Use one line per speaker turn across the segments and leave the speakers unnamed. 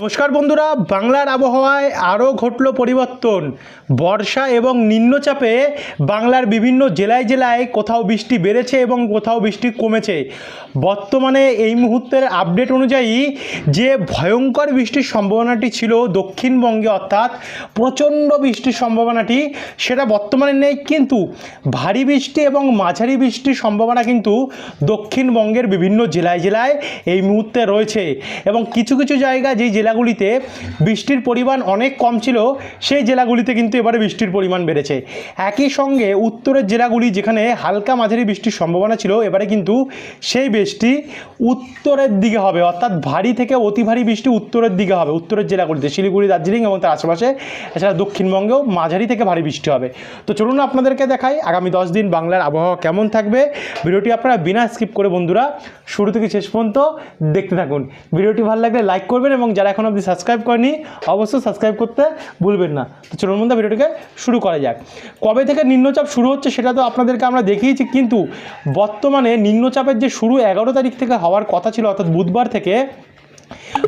নমস্কার বন্ধুরা, বাংলার আবহাওয়ায় আরও ঘটল পরিবর্তন। বর্ষা এবং নিম্নচাপে বাংলার বিভিন্ন জেলায় জেলায় কোথাও বৃষ্টি বেড়েছে এবং কোথাও বৃষ্টি কমেছে। বর্তমানে এই মুহূর্তের আপডেট অনুযায়ী যে ভয়ঙ্কর বৃষ্টির সম্ভাবনাটি ছিল দক্ষিণবঙ্গে অর্থাৎ প্রচণ্ড বৃষ্টির সম্ভাবনাটি, সেটা বর্তমানে নেই, কিন্তু ভারী বৃষ্টি এবং মাঝারি বৃষ্টির সম্ভাবনা কিন্তু দক্ষিণবঙ্গের বিভিন্ন জেলায় জেলায় এই মুহূর্তে রয়েছে। এবং কিছু কিছু জায়গা যেই জেলাগুলিতে বৃষ্টির পরিমাণ অনেক কম ছিল, সেই জেলাগুলিতে কিন্তু এবারে বৃষ্টির পরিমাণ বেড়েছে। একই সঙ্গে উত্তরের জেলাগুলি যেখানে হালকা মাঝারি বৃষ্টির সম্ভাবনা ছিল, এবারে কিন্তু সেই বৃষ্টি উত্তরের দিকে হবে। অর্থাৎ ভারী থেকে অতি ভারী বৃষ্টি উত্তরের দিকে হবে, উত্তরের জেলাগুলিতে, শিলিগুড়ি, দার্জিলিং এবং তার আশেপাশে। এছাড়া দক্ষিণবঙ্গেও মাঝারি থেকে ভারী বৃষ্টি হবে। তো চলুন আপনাদেরকে দেখাই আগামী দশ দিন বাংলার আবহাওয়া কেমন থাকবে। ভিডিওটি আপনারা বিনা স্কিপ করে বন্ধুরা, শুরু থেকে শেষ পর্যন্ত দেখতে থাকুন। ভিডিওটি ভালো লাগলে লাইক করবেন এবং যারা এখন অবধি সাবস্ক্রাইব করেনি, অবশ্যই সাবস্ক্রাইব করতে ভুলবেন না। তো চলুন বন্ধু ভিডিওটিকে শুরু করা যাক। কবে থেকে নিম্নচাপ শুরু হচ্ছে সেটা তো আপনাদেরকে আমরা দেখিয়েছি, কিন্তু বর্তমানে নিম্নচাপের যে শুরু এগারো তারিখ থেকে হওয়ার কথা ছিল, অর্থাৎ বুধবার থেকে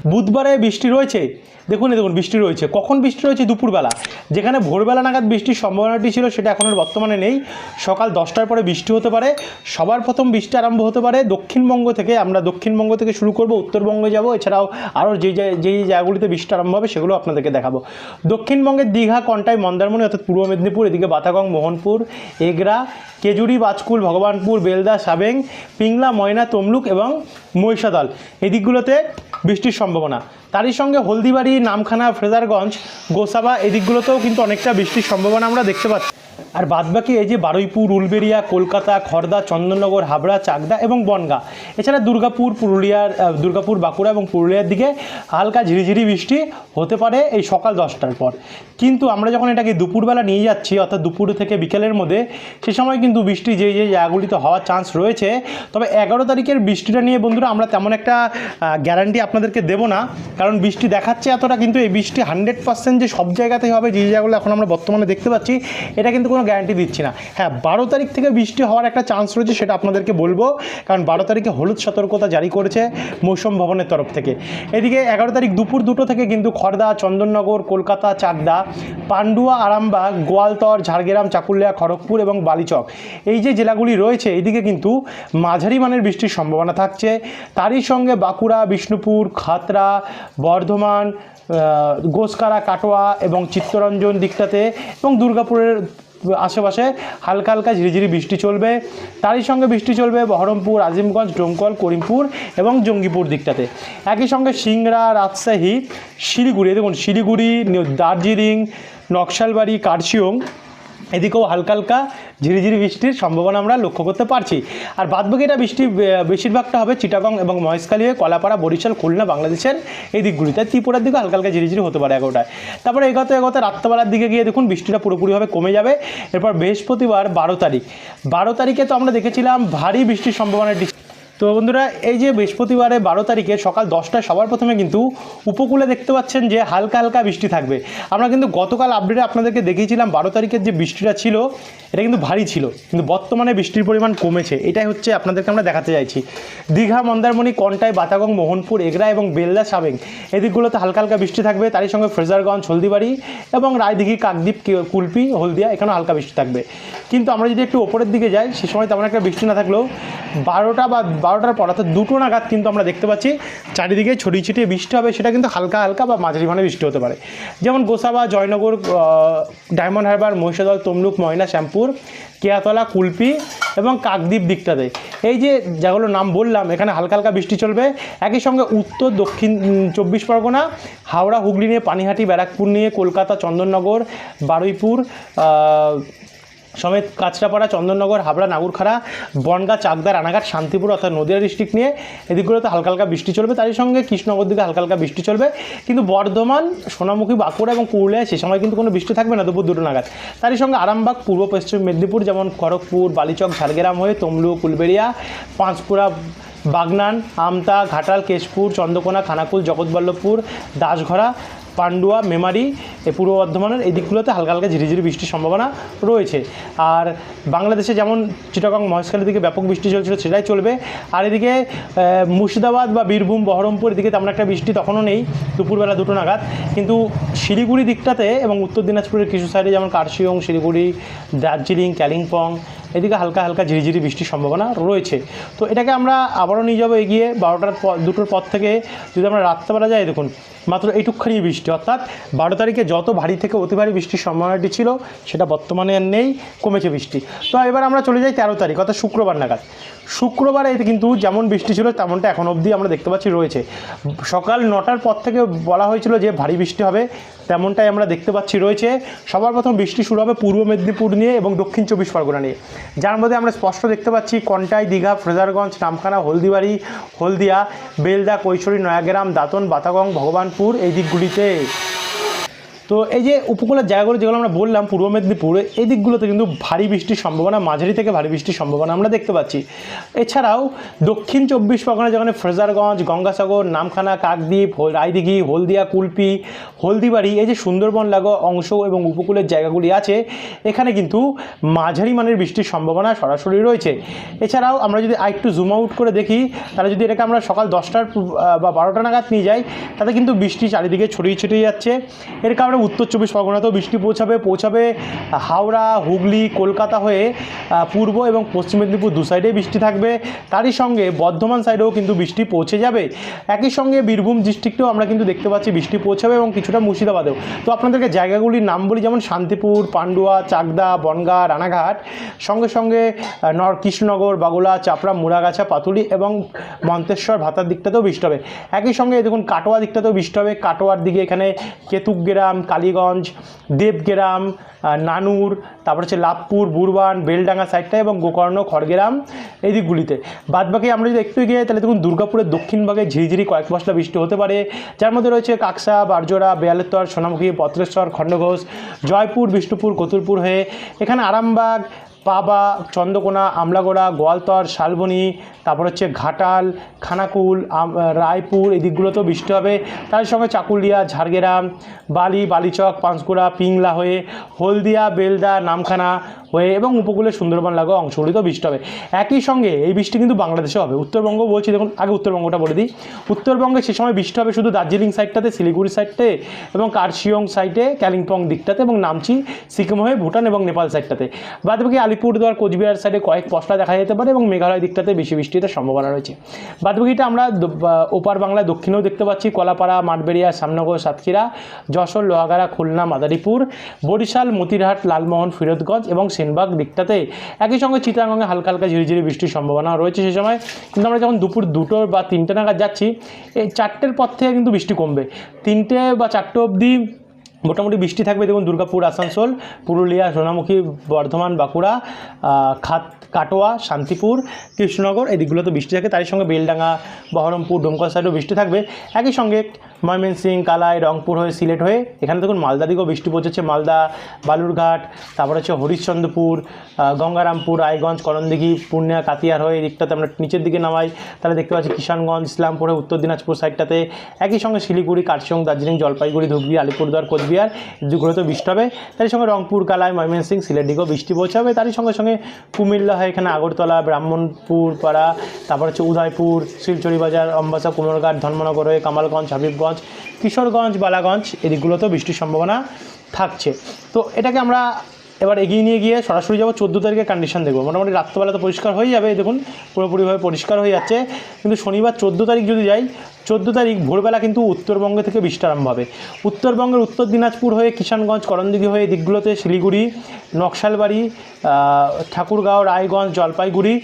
বুধবারে বৃষ্টি রয়েছে। দেখুন দেখুন, বৃষ্টি রয়েছে। কখন বৃষ্টি রয়েছে? দুপুরবেলা। যেখানে ভোরবেলা নাগাদ বৃষ্টির সম্ভাবনাটি ছিল, সেটা এখন আর বর্তমানে নেই। সকাল দশটার পরে বৃষ্টি হতে পারে। সবার প্রথম বৃষ্টি আরম্ভ হতে পারে দক্ষিণবঙ্গ থেকে। আমরা দক্ষিণবঙ্গ থেকে শুরু করব, উত্তরবঙ্গে যাব। এছাড়াও আরও জায়- যেই জায়গাগুলিতে বৃষ্টি আরম্ভ হবে, সেগুলো আপনাদেরকে দেখাবো। দক্ষিণবঙ্গের দীঘা, কন্টাই, মন্দারমণি, অর্থাৎ পূর্ব মেদিনীপুর, এদিকে বাতাগং, মোহনপুর, এগরা, কেজুরি, বাজকুল, ভগবানপুর, বেলদা, সাবেং, পিংলা, ময়না, তমলুক এবং মহিষাদল। এই দিকগুলোতে বৃষ্টির সম্ভাবনা। তারই সঙ্গে হলদিবাড়ি, নামখানা, ফ্রেজারগঞ্জ, গোসাবা এদিকগুলোতেও দিকগুলোতেও কিন্তু অনেকটা বৃষ্টির সম্ভাবনা আমরা দেখতে পাচ্ছি। আর বাদবাকি এই যে বারুইপুর, উলবেড়িয়া, কলকাতা, খর্দা, চন্দননগর, হাবড়া, চাকদা এবং বনগা। এছাড়া দুর্গাপুর, পুরুলিয়ার দুর্গাপুর, বাঁকুড়া এবং পুরুলিয়ার দিকে হালকা ঝিরিঝিরি বৃষ্টি হতে পারে এই সকাল দশটার পর। কিন্তু আমরা যখন এটাকে দুপুরবেলা নিয়ে যাচ্ছি, অর্থাৎ দুপুর থেকে বিকেলের মধ্যে, সে সময় কিন্তু বৃষ্টি যে যে জায়গাগুলিতে হওয়ার চান্স রয়েছে। তবে এগারো তারিখের বৃষ্টিটা নিয়ে বন্ধুরা আমরা তেমন একটা গ্যারান্টি আপনাদেরকে দেবো না। কারণ বৃষ্টি দেখাচ্ছে এতটা, কিন্তু এই বৃষ্টি হান্ড্রেড পার্সেন্ট যে সব জায়গাতেই হবে যে জায়গাগুলো এখন আমরা বর্তমানে দেখতে পাচ্ছি, এটা কিন্তু কোনো গ্যারান্টি দিচ্ছি না। হ্যাঁ বারো তারিখ থেকে বৃষ্টি হওয়ার একটা চান্স রয়েছে সেটা আপনাদেরকে বলব। কারণ বারো তারিখে হলুদ সতর্কতা জারি করেছে মৌসুম ভবনের তরফ থেকে। এদিকে এগারো তারিখ দুপুর দুটো থেকে কিন্তু খড়দা চন্দননগর, কলকাতা, চাকদা, পান্ডুয়া, আরামবাগ, গোয়ালতর, ঝাড়গ্রাম, চাকুলিয়া, খড়গপুর এবং বালিচক এই যে জেলাগুলি রয়েছে এইদিকে কিন্তু মাঝারি মানের বৃষ্টির সম্ভাবনা থাকছে। তারই সঙ্গে বাঁকুড়া, বিষ্ণুপুর, খাতরা, বর্ধমান গোসকারা, কাটোয়া এবং চিত্তরঞ্জন দিকটাতে এবং দুর্গাপুরের আশেপাশে হালকা হালকা ঝিরিঝিরি বৃষ্টি চলবে। তারই সঙ্গে বৃষ্টি চলবে বহরমপুর, আজিমগঞ্জ, ডোমকল, করিমপুর এবং জঙ্গিপুর দিকটাতে। একই সঙ্গে সিংড়া, রাজশাহী, শিলিগুড়ি দেখুন শিলিগুড়ি দার্জিলিং, নকশালবাড়ি কার্শিয়ং এদিকেও হালকা হালকা ঝিরিঝিরি বৃষ্টির সম্ভাবনা আমরা লক্ষ্য করতে পারছি। আর বাদবাকি এটা বৃষ্টি বেশিরভাগটা হবে চিটাগং এবং মহেশখালী হয়ে কলাপাড়া, বরিশাল, খুলনা, বাংলাদেশের এই দিকগুলি তাই ত্রিপুরার দিকে হালকা হালকা ঝিরিঝিরি হতে পারে এগারোটায়। তারপরে এগোতে এগোতে রাত্রবেলার দিকে গিয়ে দেখুন বৃষ্টিটা পুরোপুরিভাবে কমে যাবে। এরপর বৃহস্পতিবার বারো তারিখ। বারো তারিখে তো আমরা দেখেছিলাম ভারী বৃষ্টির সম্ভাবনা তো বন্ধুরা, এই যে বৃহস্পতিবারে বারো তারিখে সকাল দশটায় সবার প্রথমে কিন্তু উপকূলে দেখতে পাচ্ছেন যে হালকা হালকা বৃষ্টি থাকবে। আমরা কিন্তু গতকাল আপডেটে আপনাদেরকে দেখিয়েছিলাম বারো তারিখের যে বৃষ্টিটা ছিল, এটা কিন্তু ভারী ছিল, কিন্তু বর্তমানে বৃষ্টির পরিমাণ কমেছে। এটাই হচ্ছে আপনাদেরকে আমরা দেখাতে চাইছি। দীঘা, মন্দারমণি, কন্টাই, বাতাগং, মোহনপুর, এগরা এবং বেলদা, সাবেং, এদিকগুলোতে হালকা হালকা বৃষ্টি থাকবে। তারই সঙ্গে ফ্রেজারগঞ্জ, হলদিবাড়ি এবং রায়দিঘি, কাকদ্বীপ কুলপি, হলদিয়া, এখানেও হালকা বৃষ্টি থাকবে। কিন্তু আমরা যদি একটু ওপরের দিকে যাই, সে সময় তেমন একটা বৃষ্টি না থাকলেও বারোটা বা বারোটার পর অর্থাৎ দুটো নাগাদ কিন্তু আমরা দেখতে পাচ্ছি। চারিদিকে ছড়িয়ে ছিটিয়ে বৃষ্টি হবে, সেটা কিন্তু হালকা হালকা বা মাঝারি মানে বৃষ্টি হতে পারে। যেমন গোসাবা, জয়নগর ডায়মন্ড হারবার, মহিষাদল, তমলুক, ময়না, শ্যামপুর, কেয়াতলা, কুলপি এবং কাকদ্বীপ দিকটাতে। এই যে যেগুলো নাম বললাম, এখানে হালকা হালকা বৃষ্টি চলবে। একই সঙ্গে উত্তর, দক্ষিণ চব্বিশ পরগনা, হাওড়া, হুগলি নিয়ে, পানিহাটি, ব্যারাকপুর নিয়ে, কলকাতা, চন্দননগর, বারুইপুর সমেত কাঁচরাপাড়া, চন্দননগর, হাবড়া, নাগুরখাড়া, বনগা, চাকদা, রানাঘাট, শান্তিপুর অর্থাৎ নদিয়া ডিস্ট্রিক্ট নিয়ে এদিকগুলোতে হালকা হালকা বৃষ্টি চলবে। তারই সঙ্গে কৃষ্ণনগর দিকে হালকা হালকা বৃষ্টি চলবে। কিন্তু বর্ধমান, সোনামুখী, বাঁকুড়া এবং পুরুলিয়ায় সে সময় কিন্তু কোনো বৃষ্টি থাকবে না, দুপুর দুটো নাগাদ। তারই সঙ্গে আরামবাগ, পূর্ব পশ্চিম মেদিনীপুর যেমন খড়গপুর, বালিচক, ঝাড়গ্রাম হয়ে তমলুক কুলবেড়িয়া পাঁচপুরা, বাগনান, আমতা, ঘাটাল, কেশপুর, চন্দ্রকোনা, খানাকুল, জগৎবল্লভপুর, দাসঘরা, পান্ডুয়া, মেমারি এই পূর্ব বর্ধমানের এই দিকগুলোতে হালকা হালকা ঝিরিঝিরি বৃষ্টির সম্ভাবনা রয়েছে। আর বাংলাদেশে যেমন চিটাগং মহেশখালীর দিকে ব্যাপক বৃষ্টি চলছিল, সেটাই চলবে। আর এদিকে মুর্শিদাবাদ বা বীরভূম, বহরমপুর এদিকে তেমন একটা বৃষ্টি তখনও নেই, দুপুরবেলা দুটো নাগাদ। কিন্তু শিলিগুড়ি দিকটাতে এবং উত্তর দিনাজপুরের কিছু সাইডে যেমন কার্শিয়ং, শিলিগুড়ি, দার্জিলিং কালিম্পং এদিকে হালকা হালকা ঝিরিঝিরি বৃষ্টির সম্ভাবনা রয়েছে। তো এটাকে আমরা আবারও নিয়ে যাব এগিয়ে বারোটার দুটোর পর থেকে। যদি আমরা রাত্রেবেলা যাই, দেখুন, মাত্র এইটুকখানি বৃষ্টি, অর্থাৎ বারো তারিখে যত ভারী থেকে অতি ভারী বৃষ্টির সম্ভাবনাটি ছিল, সেটা বর্তমানে আর নেই, কমেছে বৃষ্টি। তো এবার আমরা চলে যাই তেরো তারিখ, অর্থাৎ শুক্রবার নাগাদ। শুক্রবারে কিন্তু যেমন বৃষ্টি ছিল, তেমনটা এখন অবধি আমরা দেখতে পাচ্ছি রয়েছে। সকাল নটার পর থেকে বলা হয়েছিল যে ভারী বৃষ্টি হবে, তেমনটাই আমরা দেখতে পাচ্ছি রয়েছে। সবার প্রথম বৃষ্টি শুরু হবে পূর্ব মেদিনীপুর নিয়ে এবং দক্ষিণ চব্বিশ পরগনা নিয়ে। যার মধ্যে আমরা স্পষ্ট দেখতে পাচ্ছি কন্টাই, দীঘা, ফ্রেজারগঞ্জ, নামখানা, হলদিবাড়ি, হলদিয়া, বেলদা, কৈশোরী, নয়াগ্রাম, দাঁতন, বাতাগং, ভগবানপুর এই দিকগুলিতে। তো এই যে উপকূলের জায়গাগুলো যেগুলো আমরা বললাম, পূর্ব মেদিনীপুর, এই দিকগুলোতে কিন্তু ভারী বৃষ্টির সম্ভাবনা, মাঝারি থেকে ভারী বৃষ্টির সম্ভাবনা আমরা দেখতে পাচ্ছি। এছাড়াও দক্ষিণ চব্বিশ পরগনা যেখানে ফ্রেজারগঞ্জ, গঙ্গাসাগর, নামখানা, কাকদ্বীপ রায়দিঘি, হলদিয়া, কুলপি, হলদিবাড়ি, এই যে সুন্দরবন লাগো অংশ এবং উপকূলের জায়গাগুলি আছে, এখানে কিন্তু মাঝারি মানের বৃষ্টির সম্ভাবনা সরাসরি রয়েছে। এছাড়াও আমরা যদি আরেকটু জুম আউট করে দেখি, তাহলে যদি এটাকে আমরা সকাল দশটার বা বারোটা নাগাদ নিয়ে যাই, তাতে কিন্তু বৃষ্টি চারিদিকে ছড়িয়ে ছিটিয়ে যাচ্ছে। এর কারণে উত্তর চব্বিশ পরগনাতেও বৃষ্টি পৌঁছাবে পৌঁছাবে হাওড়া, হুগলি, কলকাতা হয়ে পূর্ব এবং পশ্চিম মেদিনীপুর দু সাইডে বৃষ্টি থাকবে। তারই সঙ্গে বর্ধমান সাইডেও কিন্তু বৃষ্টি পৌঁছে যাবে। একই সঙ্গে বীরভূম ডিস্ট্রিক্টেও আমরা কিন্তু দেখতে পাচ্ছি বৃষ্টি পৌঁছাবে এবং কিছুটা মুর্শিদাবাদেও। তো আপনাদেরকে জায়গাগুলির নাম বলি, যেমন শান্তিপুর, পান্ডুয়া, চাকদা, বনগাঁ, রানাঘাট। সঙ্গে সঙ্গে নর, কৃষ্ণনগর, বাগুলা, চাপড়া, মুড়াগাছা, পাতুলি এবং মন্তেশ্বর ভাতার দিকটাতেও বৃষ্টি হবে। একই সঙ্গে দেখুন, কাটোয়া দিকটাতেও বৃষ্টি হবে। কাটোয়ার দিকে এখানে কেতুকগ্রাম কালীগঞ্জ, দেবগ্রাম নানুর, তারপর হচ্ছে লাভপুর, বুরবান, বেলডাঙ্গা সাইডটা এবং গোকর্ণ, খড়গ্রাম এই দিকগুলিতে। বাদবাকি আমরা যদি একটু যাই, তাহলে দেখুন দুর্গাপুরের দক্ষিণ ভাগে ঝিরিঝিরি কয়েক মশলা বৃষ্টি হতে পারে। যার মধ্যে রয়েছে কাকসা, বারজোড়া বেয়ালেত্তর সোনামুখী, পত্রেশ্বর, খণ্ডঘোষ, জয়পুর, বিষ্ণুপুর, কতুলপুর হয়ে এখানে আরামবাগ পাবা, চন্দ্রকোনা, আমলাগোড়া, গোয়ালতর, শালবনি, তারপর হচ্ছে ঘাটাল, খানাকুল রায়পুর, এই দিকগুলোতেও বৃষ্টি হবে। তার সঙ্গে চাকুলিয়া, ঝাড়গ্রাম, বালি, বালিচক, পাঁশকুড়া, পিংলা হয়ে হলদিয়া, বেলদা, নামখানা হয়ে এবং উপকূলে সুন্দরবন, লাগোয়া অংশগুলিতেও বৃষ্টি হবে। একই সঙ্গে এই বৃষ্টি কিন্তু বাংলাদেশে হবে। উত্তরবঙ্গ বলছি, দেখুন, আগে উত্তরবঙ্গটা বলে দিই। উত্তরবঙ্গে সে সময় বৃষ্টি হবে শুধু দার্জিলিং সাইডটাতে, শিলিগুড়ি সাইডতে এবং কার্শিয়ং সাইডে, কালিম্পং দিকটাতে এবং নামচি, সিকিম হয়ে ভুটান এবং নেপাল সাইডটাতে। বাদ বাকি আলিপুরদুয়ার কোচবিহার সাইডে কয়েক পশলা দেখা যেতে পারে এবং মেঘালয় দিকটাতে বেশি বৃষ্টিতে সম্ভাবনা রয়েছে। বাদ বাকিটা আমরা ওপার বাংলায় দক্ষিণেও দেখতে পাচ্ছি, কলাপাড়া, মাঠবেড়িয়া সামনগর সাতক্ষীরা, যশোর, লোহাগাড়া, খুলনা, মাদারীপুর, বরিশাল, মতিরহাট, লালমোহন, ফিরোজগঞ্জ এবং সেনবাগ দিকটাতে একই সঙ্গে চিটাগাঙ্গে হালকা হালকা ঝিরিঝিরি বৃষ্টির সম্ভাবনা রয়েছে সে সময়। কিন্তু আমরা যখন দুপুর দুটো বা তিনটে নাগাদ যাচ্ছি, এই চারটের পর থেকে কিন্তু বৃষ্টি কমবে। তিনটে বা চারটে অবধি মোটামুটি বৃষ্টি থাকবে, দেখুন, দুর্গাপুর, আসানসোল, পুরুলিয়া, সোনামুখী, বর্ধমান, বাঁকুড়া খাত, কাটোয়া, শান্তিপুর, কৃষ্ণনগর, এই দিকগুলোতে বৃষ্টি থাকে। তারই সঙ্গে বেলডাঙ্গা, বহরমপুর, ডোমকল সাইডেও বৃষ্টি থাকবে। একই সঙ্গে ময়মনসিং, কালাই, রংপুর হয়ে সিলেট হয়ে এখানে দেখুন মালদা দিকেও বৃষ্টি পৌঁছেছে মালদা, বালুরঘাট, তারপর হচ্ছে হরিশ্চন্দ্রপুর গঙ্গারামপুর, রায়গঞ্জ, করণদিঘি, পূর্ণিয়া, কাতিয়ার হয়ে দিকটাতে আমরা নিচের দিকে নামাই। তাহলে দেখতে পাচ্ছি কিষানগঞ্জ, ইসলামপুর হয়ে উত্তর দিনাজপুর সাইডটাতে একই সঙ্গে শিলিগুড়ি কার্শিয়ং দার্জিলিং, জলপাইগুড়ি, ধুবড়ি, আলিপুরদুয়ার, কোচবিহার দিকগুলোতেও বৃষ্টি হবে। তারই সঙ্গে রংপুর, কালাই, ময়মনসিং, সিলেট দিকেও বৃষ্টি পৌঁছাবে তারই সঙ্গে সঙ্গে কুমিল্লা হয় এখানে আগরতলা ব্রাহ্মণপুর পাড়া তারপর হচ্ছে উদয়পুর শিলচরি বাজার অম্বাসা, কুমোরঘাট, ধর্মনগর হয়ে কামালগঞ্জ, হাবিবগঞ্জ কিশোরগঞ্জ বালাগঞ্জ এদিকগুলোতেও বৃষ্টির সম্ভাবনা থাকছে। তো এটাকে আমরা এবার এগিয়ে নিয়ে গিয়ে সরাসরি যাব চোদ্দ তারিখের কন্ডিশন দেখব। মোটামুটি রাত্রবেলা তো পরিষ্কার হয়ে যাবে দেখুন, পুরোপুরিভাবে পরিষ্কার হয়ে যাচ্ছে। কিন্তু শনিবার চোদ্দ তারিখ যদি যাই, চোদ্দ তারিখ ভোরবেলা কিন্তু উত্তরবঙ্গ থেকে বৃষ্টি আরম্ভ হবে উত্তরবঙ্গের উত্তর দিনাজপুর হয়ে কিষানগঞ্জ, করণদিঘি হয়ে দিকগুলোতে শিলিগুড়ি, নকশালবাড়ি ঠাকুরগাঁও, রায়গঞ্জ, জলপাইগুড়ি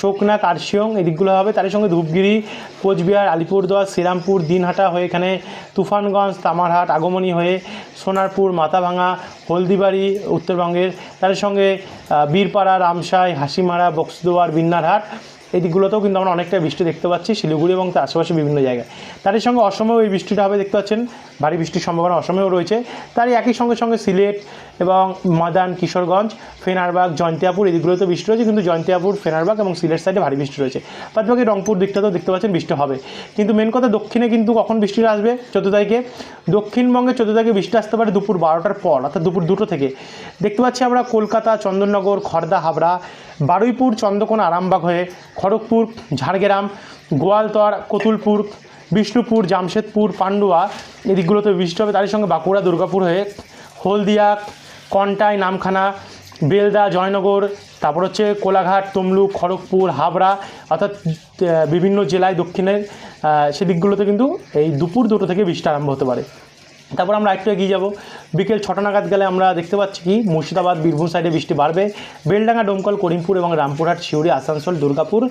শোকনা কার্শিয়ং এই দিকগুলো হবে। তার সঙ্গে ধূপগিরি, কোচবিহার, আলিপুরদুয়ার, শ্রীরামপুর, দিনহাটা হয়ে এখানে তুফানগঞ্জ, তামারহাট, আগমনী হয়ে সোনারপুর, মাথাভাঙা, হলদিবাড়ি উত্তরবঙ্গের তার সঙ্গে বীরপাড়া রামসাই হাসিমারা বক্সদুয়ার বিন্নারহাট এই দিকগুলোতেও কিন্তু আমরা অনেকটা বৃষ্টি দেখতে পাচ্ছি, শিলিগুড়ি এবং তার আশেপাশে বিভিন্ন জায়গায়। তারই সঙ্গে অসমেও এই বৃষ্টিটা হবে, দেখতে পাচ্ছেন, ভারী বৃষ্টির সম্ভাবনা অসমেও রয়েছে। তারই একই সঙ্গে সঙ্গে সিলেট এবং মাদান কিশোরগঞ্জ, ফেনারবাগ, জয়ন্তিয়াপুর, এই দিকগুলোতে বৃষ্টি রয়েছে, কিন্তু জয়ন্তিয়াপুর, ফেনারবাগ এবং সিলেট সাইডে ভারী বৃষ্টি রয়েছে। বাদ বাকি রংপুর দিকটাতেও দেখতে পাচ্ছেন বৃষ্টি হবে। কিন্তু মেন কথা, দক্ষিণে কিন্তু কখন বৃষ্টিটা আসবে? চোদ্দ তারিখে। দক্ষিণবঙ্গে চোদ্দ তারিখে বৃষ্টি আসতে পারে দুপুর বারোটার পর, অর্থাৎ দুপুর দুটো থেকে। দেখতে পাচ্ছি আমরা কলকাতা, চন্দননগর খড়দা হাবড়া বারুইপুর, চন্দ্রকোনা, আরামবাগ হয়ে খড়গপুর, ঝাড়গ্রাম গোয়ালতর কতুলপুর, বিষ্ণুপুর, জামশেদপুর, পান্ডুয়া এদিকগুলোতে দিকগুলোতে বৃষ্টি হবে। তারই সঙ্গে বাঁকুড়া, দুর্গাপুর হয়ে হলদিয়া, কন্টাই, নামখানা, বেলদা, জয়নগর, তারপর হচ্ছে কোলাঘাট, তমলুক, খড়গপুর, হাবড়া অর্থাৎ বিভিন্ন জেলায় দক্ষিণের সেদিকগুলোতে কিন্তু এই দুপুর দুটো থেকে বৃষ্টি আরম্ভ হতে পারে। তারপর আমরা একটু এগিয়ে যাব। বিকেল ছটা নাগাদ গেলে আমরা দেখতে পাচ্ছি কি, মুর্শিদাবাদ, বীরভূম সাইডে বৃষ্টি বাড়বে। বেলডাঙ্গা, ডোমকল, করিমপুর এবং রামপুরহাট শিউরি আসানসোল, দুর্গাপুর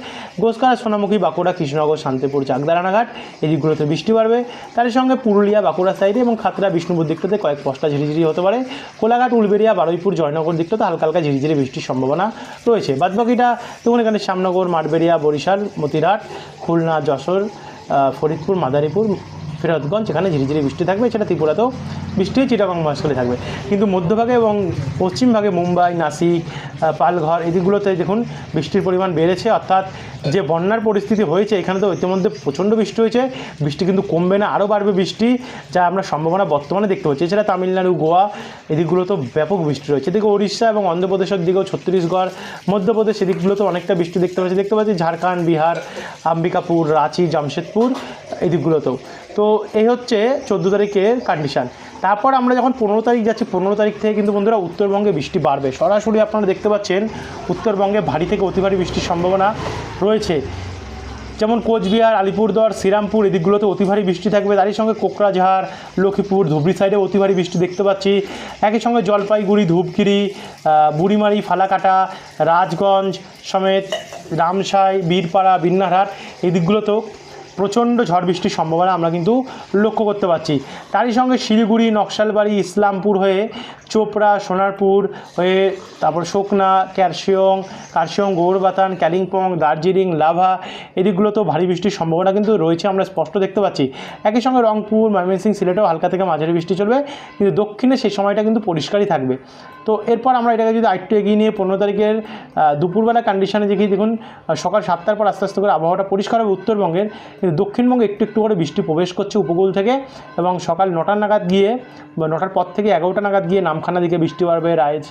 গোসকারা সোনামুখী, বাঁকুড়া, কৃষ্ণনগর, শান্তিপুর চাকদা রানাঘাট এই দিকগুলোতে বৃষ্টি বাড়বে। তার সঙ্গে পুরুলিয়া, বাঁকুড়া সাইডে এবং খাতড়া, বিষ্ণুপুর দিকটাতে কয়েক পশটা ঝিরিঝিরি হতে পারে। কোলাঘাট উলবেরিয়া বারুইপুর, জয়নগর দিকটাতে হালকা হালকা ঝিরিঝিরি বৃষ্টির সম্ভাবনা রয়েছে। বাদবাকিটা দেখুন এখানে শ্যামনগর মাঠবেরিয়া বরিশাল মতিরাট খুলনা, যশোর ফরিদপুর, মাদারীপুর ফেরতগঞ্জ এখানে ঝিরিঝিরি বৃষ্টি থাকবে এছাড়া ত্রিপুরাতেও বৃষ্টি চিটাবাং মহাস্থলে থাকবে। কিন্তু মধ্যভাগে এবং পশ্চিমভাগে মুম্বাই, নাসিক পালঘর, এদিকগুলোতে দিকগুলোতে দেখুন বৃষ্টির পরিমাণ বেড়েছে, অর্থাৎ যে বন্যার পরিস্থিতি হয়েছে, এখানে তো ইতিমধ্যে প্রচণ্ড বৃষ্টি হয়েছে। বৃষ্টি কিন্তু কমবে না, আরও বাড়বে বৃষ্টি, যা আমরা সম্ভাবনা বর্তমানে দেখতে পাচ্ছি। এছাড়া তামিলনাড়ু, গোয়া, এদিকগুলোতেও ব্যাপক বৃষ্টি রয়েছে। এদিকে উড়িষ্যা এবং অন্ধ্রপ্রদেশের দিকেও ছত্তিশগড়, মধ্যপ্রদেশ এদিকগুলোতেও অনেকটা বৃষ্টি দেখতে পাচ্ছি। দেখতে পাচ্ছি ঝাড়খণ্ড, বিহার, আম্বিকাপুর, রাঁচি, জামশেদপুর এই দিকগুলোতেও তো এই হচ্ছে চোদ্দ তারিখের কন্ডিশান তারপর আমরা যখন পনেরো তারিখ যাচ্ছি, পনেরো তারিখ থেকে কিন্তু বন্ধুরা উত্তরবঙ্গে বৃষ্টি বাড়বে। সরাসরি আপনারা দেখতে পাচ্ছেন, উত্তরবঙ্গে ভারী থেকে অতি ভারী বৃষ্টির সম্ভাবনা। রয়েছে। যেমন কোচবিহার, আলিপুরদুয়ার, শ্রীরামপুর এদিকগুলোতে অতি ভারী বৃষ্টি থাকবে। তারই সঙ্গে কোকরাঝাড়, লক্ষ্মীপুর, ধুবড়ি সাইডে অতি ভারী বৃষ্টি দেখতে পাচ্ছি। একই সঙ্গে জলপাইগুড়ি, ধূপগিরি বুড়িমারি, ফালাকাটা, রাজগঞ্জ সমেত রামসাই, বীরপাড়া, বিন্নারহাট এদিকগুলোতেও দিকগুলোতেও প্রচণ্ড ঝড় বৃষ্টির সম্ভাবনা আমরা কিন্তু লক্ষ্য করতে পারছি। তারই সঙ্গে শিলিগুড়ি, নকশালবাড়ি, ইসলামপুর হয়ে চোপড়া, সোনারপুর হয়ে তারপর শোকনা, ক্যারশিয়ং, কার্শিয়ং, গৌরবাতান কালিম্পং দার্জিলিং, লাভা এদিকগুলোতেও ভারী বৃষ্টির সম্ভাবনা কিন্তু রয়েছে আমরা স্পষ্ট দেখতে পাচ্ছি। একই সঙ্গে রংপুর, ময়মনসিংহ, সিলেটেও হালকা থেকে মাঝারি বৃষ্টি চলবে। কিন্তু দক্ষিণে সেই সময়টা কিন্তু পরিষ্কারই থাকবে। তো এরপর আমরা এটাকে যদি আরেকটু এগিয়ে নিয়ে পনেরো তারিখের দুপুরবেলা কন্ডিশনে দেখি, দেখুন সকাল সাতটার পর আস্তে আস্তে করে আবহাওয়াটা পরিষ্কার হবে উত্তরবঙ্গের। কিন্তু দক্ষিণবঙ্গে একটু একটু করে বৃষ্টি প্রবেশ করছে উপকূল থেকে এবং সকাল নটার নাগাদ গিয়ে নটার পর থেকে এগারোটা নাগাদ গিয়ে নামখানা দিকে বৃষ্টি বাড়বে রায়জ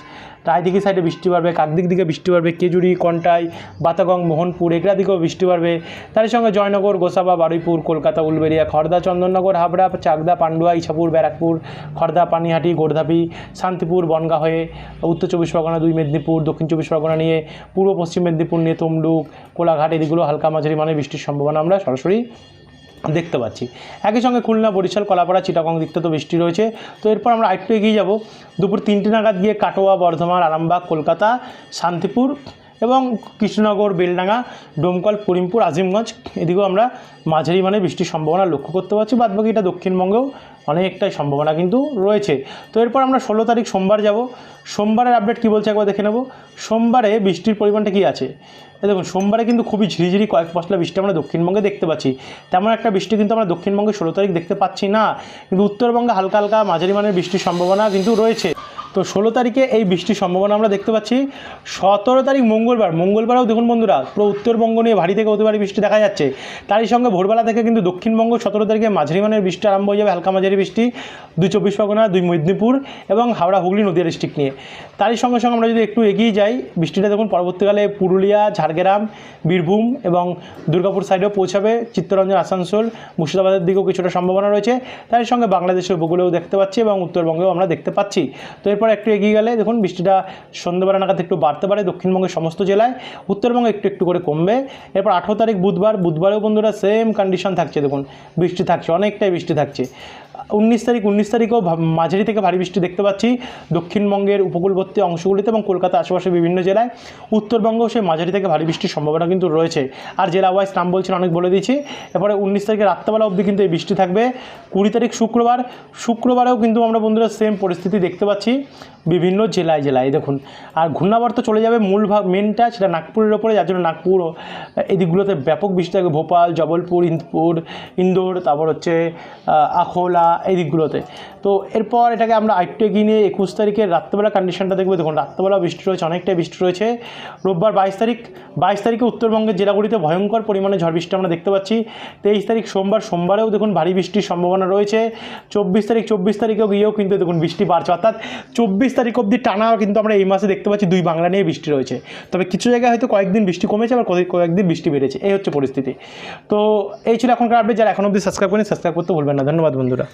রায়দিঘি সাইডে বৃষ্টি বাড়বে কাকদিক দিকে বৃষ্টি বাড়বে, কেজুরি, কন্টাই, বাতাগং, মোহনপুর এগরা দিকেও বৃষ্টি বাড়বে। তার সঙ্গে জয়নগর, গোসাবা, বারুইপুর, কলকাতা উলবেরিয়া খড়দা চন্দননগর, হাবড়া, চাকদা, পান্ডুয়া, ইছাপুর, ব্যারাকপুর খড়দা পানিহাটি, গোর্ধাপি, শান্তিপুর, বনগা হয়ে উত্তর চব্বিশ পরগনা, দুই মেদিনীপুর, দক্ষিণ চব্বিশ পরগনা নিয়ে, পূর্ব পশ্চিম মেদিনীপুর নিয়ে তমলুক, কোলাঘাট, এদিকগুলো হালকা মাঝারি মানে বৃষ্টির সম্ভাবনা আমরা সরাসরি দেখতে পাচ্ছি। একই সঙ্গে খুলনা, বরিশাল, কলাপাড়া, চিটাগং দিকটা তো বৃষ্টি রয়েছে। তো এরপর আমরা আরেকটু এগিয়ে যাব। দুপুর তিনটে নাগাদ গিয়ে কাটোয়া, বর্ধমান, আরামবাগ, কলকাতা, শান্তিপুর এবং কৃষ্ণনগর, বেলডাঙ্গা, ডোমকল করিমপুর আজিমগঞ্জ, এদিকেও আমরা মাঝারি মানে বৃষ্টির সম্ভাবনা লক্ষ্য করতে পারছি। বাদবাকিটা দক্ষিণবঙ্গেও অনেকটাই সম্ভাবনা কিন্তু রয়েছে। তো এরপর আমরা ষোলো তারিখ সোমবার যাব। সোমবারের আপডেট কী বলছে একবার দেখে নেব। সোমবারে বৃষ্টির পরিমাণটা কী আছে? দেখুন, সোমবারে কিন্তু খুবই ঝিরিঝিরি কয়েক পশলা বৃষ্টি আমরা দক্ষিণবঙ্গে দেখতে পাচ্ছি। তেমন একটা বৃষ্টি কিন্তু আমরা দক্ষিণবঙ্গে ষোলো তারিখ দেখতে পাচ্ছি না। কিন্তু উত্তরবঙ্গে হালকা হালকা মাঝারি মানের বৃষ্টির সম্ভাবনা কিন্তু রয়েছে। তো ষোলো তারিখে এই বৃষ্টির সম্ভাবনা আমরা দেখতে পাচ্ছি। সতেরো তারিখ মঙ্গলবার, মঙ্গলবারও দেখুন বন্ধুরা, পুরো উত্তরবঙ্গ নিয়ে ভারী থেকে অতি ভারী বৃষ্টি দেখা যাচ্ছে। তারই সঙ্গে ভোরবেলা থেকে কিন্তু দক্ষিণবঙ্গ সতেরো তারিখে মাঝারি মানের বৃষ্টি আরম্ভ হয়ে যাবে, হালকা মাঝারি বৃষ্টি। দুই চব্বিশ পরগনা, দুই মেদিনীপুর এবং হাওড়া, হুগলি নদীয়া ডিস্ট্রিক্ট নিয়ে। তারই সঙ্গে সঙ্গে আমরা যদি একটু এগিয়ে যাই, বৃষ্টিটা দেখুন পরবর্তীকালে পুরুলিয়া, ঝাড়গ্রাম, বীরভূম এবং দুর্গাপুর সাইডেও পৌঁছাবে, চিত্তরঞ্জন, আসানসোল, মুর্শিদাবাদের দিকেও কিছুটা সম্ভাবনা রয়েছে। তার সঙ্গে বাংলাদেশের উপকূলেও দেখতে পাচ্ছি এবং উত্তরবঙ্গেও আমরা দেখতে পাচ্ছি। তো এরপর একটু এগিয়ে গেলে দেখুন, বৃষ্টিটা সন্ধ্যেবেলা নাগাদ একটু বাড়তে পারে দক্ষিণবঙ্গের সমস্ত জেলায়। উত্তরবঙ্গে একটু একটু করে কমবে। এরপর আঠেরো তারিখ বুধবার, বুধবারেও বন্ধুরা সেম কন্ডিশন থাকছে দেখুন, বৃষ্টি থাকছে, অনেকটাই বৃষ্টি থাকছে। উনিশ তারিখ, উনিশ তারিখেও মাঝারি থেকে ভারী বৃষ্টি দেখতে পাচ্ছি। দক্ষিণবঙ্গের উপকূলবর্তী অংশগুলিতে এবং কলকাতা আশেপাশে বিভিন্ন জেলায়। উত্তরবঙ্গেও সেই মাঝারি থেকে ভারী বৃষ্টির সম্ভাবনা কিন্তু রয়েছে। আর জেলা ওয়াইজ নাম বলছেন অনেক বলে দিয়েছি। এরপরে উনিশ তারিখে রাত্রেবেলা অবধি কিন্তু এই বৃষ্টি থাকবে। কুড়ি তারিখ শুক্রবার, শুক্রবারেও কিন্তু আমরা বন্ধুরা সেম পরিস্থিতি দেখতে পাচ্ছি বিভিন্ন জেলায় জেলায়। দেখুন, আর ঘূর্ণাবর্ত চলে যাবে মূল ভাগ মেনটা সেটা নাগপুরের ওপরে, যার জন্য নাগপুর ও এই দিকগুলোতে ব্যাপক বৃষ্টি থাকবে। ভোপাল, জবলপুর, ইন্দপুর, ইন্দোর, তারপর হচ্ছে আখোলা এই দিকগুলোতে। তো এরপর এটাকে আমরা আরেকটু এগিয়ে নিয়ে একুশ তারিখের রাত্রেবেলা কন্ডিশনটা দেখব। দেখুন, রাত্রেবেলা বৃষ্টি রয়েছে, অনেকটাই বৃষ্টি রয়েছে। রোববার বাইশ তারিখ, বাইশ তারিখে উত্তরবঙ্গের জেলাগুলিতে ভয়ঙ্কর পরিমাণে ঝড় বৃষ্টি আমরা দেখতে পাচ্ছি। তেইশ তারিখ সোমবার, সোমবারেও দেখুন ভারী বৃষ্টির সম্ভাবনা রয়েছে। চব্বিশ তারিখ, চব্বিশ তারিখেও গিয়েও কিন্তু দেখুন বৃষ্টি বাড়ছে। অর্থাৎ চব্বিশ তারিখ অবধি টানাও কিন্তু আমরা এই মাসে দেখতে পাচ্ছি দুই বাংলা নিয়ে বৃষ্টি রয়েছে। তবে কিছু জায়গায় হয়তো কয়েকদিন বৃষ্টি কমেছে, আবার কয়েক- কয়েকদিন বৃষ্টি বেড়েছে। এই হচ্ছে পরিস্থিতি। তো এই ছিল এখনকার আপডেট যারা এখন অবধি সাবস্ক্রাইব করেন সাবস্ক্রাইব করতে ভুলবেন না। ধন্যবাদ বন্ধুরা।